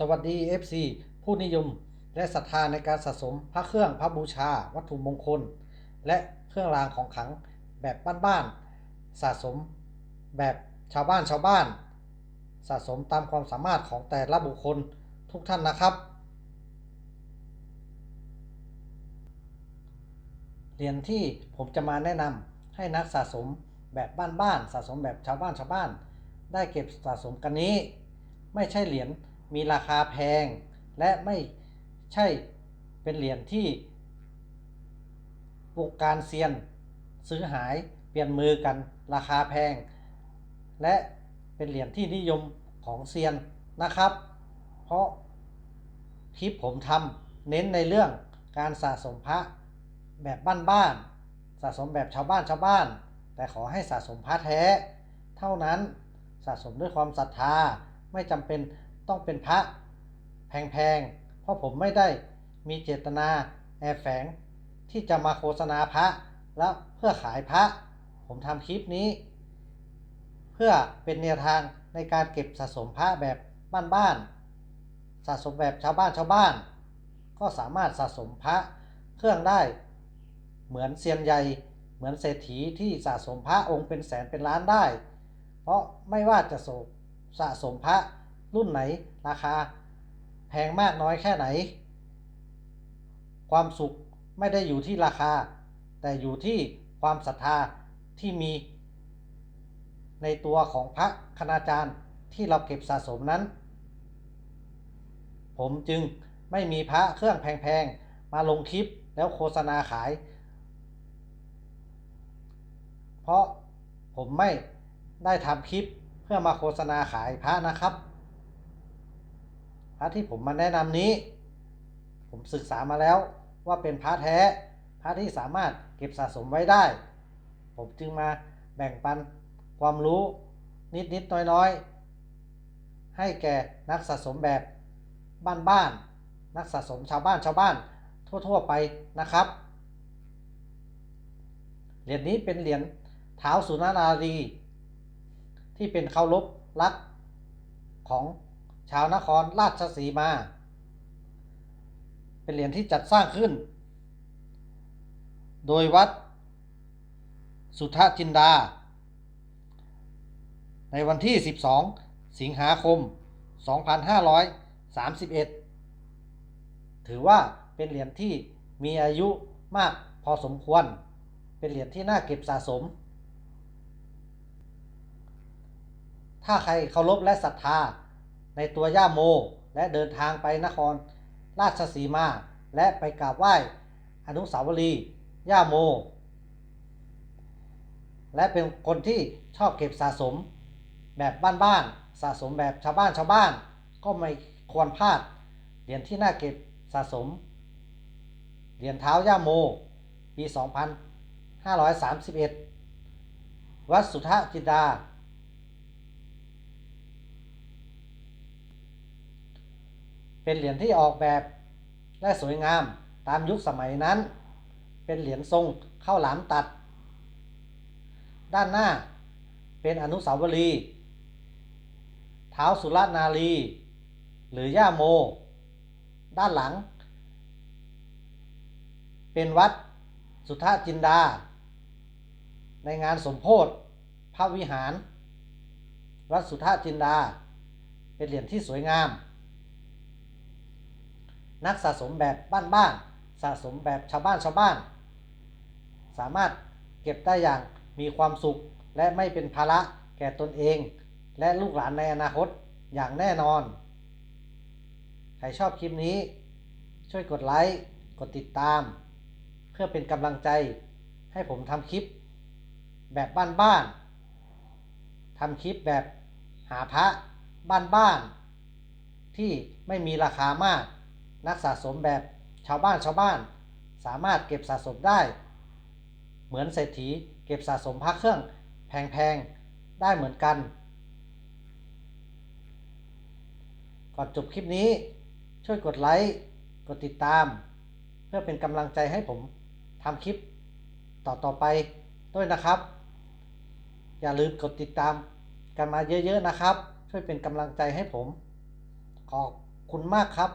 สวัสดี FC ผู้นิยมและศรัทธาในการสะสมพระเครื่องพระบูชา วัตถุมงคล และเครื่องรางของขลังแบบบ้านๆสะสมแบบชาวบ้านชาวบ้าน สะสมตามความสามารถของแต่ละบุคคลทุกท่านนะครับ เหรียญที่ผมจะมาแนะนำให้นักสะสมแบบบ้านๆสะสมแบบชาวบ้านชาวบ้าน ได้เก็บสะสมกันนี้ ไม่ใช่เหรียญ มีราคาแพง และไม่ใช่เป็นเหรียญที่วงการเซียนซื้อหายเปลี่ยนมือกันราคาแพง และเป็นเหรียญที่นิยมของเซียนนะครับ เพราะคลิปผมทำเน้นในเรื่องการสะสมพระแบบบ้านๆสะสมแบบชาวบ้านชาวบ้าน แต่ขอให้สะสมพระแท้ เท่านั้นสะสมด้วยความศรัทธาไม่จำเป็น ต้องเป็นพระแพงๆ เพราะผมไม่ได้มีเจตนาแอบแฝง ที่จะมาโฆษณาพระแล้วเพื่อขายพระ ผมทำคลิปนี้ เพื่อเป็นแนวทางในการเก็บสะสมพระแบบบ้านๆ สะสมแบบชาวบ้านชาวบ้าน ก็สามารถสะสมพระเครื่องได้ เหมือนเซียนใหญ่เหมือนเศรษฐีที่สะสมพระองค์เป็นแสนเป็นล้านได้ เพราะไม่ว่าจะสะสมพระ รุ่นไหน ราคา แพงมากน้อยแค่ไหน ความสุขไม่ได้อยู่ที่ราคา แต่อยู่ที่ความศรัทธาที่มี ในตัวของพระคณาจารย์ที่เราเก็บสะสมนั้น ผมจึงไม่มีพระเครื่องแพงๆ มาลงคลิปแล้วโฆษณาขาย เพราะผมไม่ได้ทำคลิปเพื่อมาโฆษณาขายพระนะครับ พระที่ผมมาแนะนำนี้ ผมศึกษามาแล้วว่าเป็นพระแท้พระที่สามารถเก็บสะสมไว้ได้ ผมจึงมาแบ่งปันความรู้นิดๆน้อยๆให้แก่นักสะสมแบบบ้านๆนักสะสมชาวบ้านชาวบ้าน ทั่ว ๆ ไปนะครับ เหรียญนี้เป็นเหรียญเท้าสุนารารี ที่เป็นเคารพรักของ ชาวนครราชสีมา เป็นเหรียญที่จัดสร้างขึ้น โดยวัดสุทธจินดา ในวันที่ 12 สิงหาคม 2531 ถือว่าเป็นเหรียญที่มีอายุมากพอสมควร เป็นเหรียญที่น่าเก็บสะสม ถ้าใครเคารพและศรัทธา ในตัวย่าโม และเดินทางไปนคร ราชสีมา และไปกราบไหว้อนุสาวรีย์ย่าโม และเป็นคนที่ชอบเก็บสะสมแบบบ้านๆสะสมแบบชาวบ้านชาวบ้าน ก็ไม่ควรพลาดเหรียญที่น่าเก็บสะสมเหรียญเท้าย่าโม ปี 2531 วัดสุทธจินดา เป็นเหรียญที่ออกแบบและสวยงามตามยุคสมัยนั้น เป็นเหรียญทรงเข้าหลามตัด ด้านหน้าเป็นอนุสาวรีย์เท้าสุรนารี หรือย่าโม ด้านหลัง เป็นวัดสุทธจินดา ในงานสมโพธิพระวิหาร วัดสุทธจินดา เป็นเหรียญที่สวยงาม นักสะสมแบบบ้านๆสะสมแบบชาวบ้านชาวบ้าน สามารถเก็บได้อย่างมีความสุขและไม่เป็นภาระแก่ตนเอง และลูกหลานในอนาคตอย่างแน่นอน ใครชอบคลิปนี้ ช่วยกดไลค์ กดติดตาม เพื่อเป็นกำลังใจให้ผมทำคลิปแบบบ้านๆทำคลิปแบบหาพระบ้านๆที่ไม่มีราคามาก นักสะสมแบบชาวบ้านชาวบ้าน สามารถเก็บสะสมได้ เหมือนเศรษฐีเก็บสะสมพระเครื่องแพงๆ ได้เหมือนกัน ก่อนจบคลิปนี้ช่วยกดไลค์ กดติดตาม เพื่อเป็นกำลังใจให้ผมทำคลิปต่อๆไปด้วยนะครับ อย่าลืมกดติดตามกันมาเยอะๆนะครับ ช่วยเป็นกำลังใจให้ผม ขอบคุณมากครับ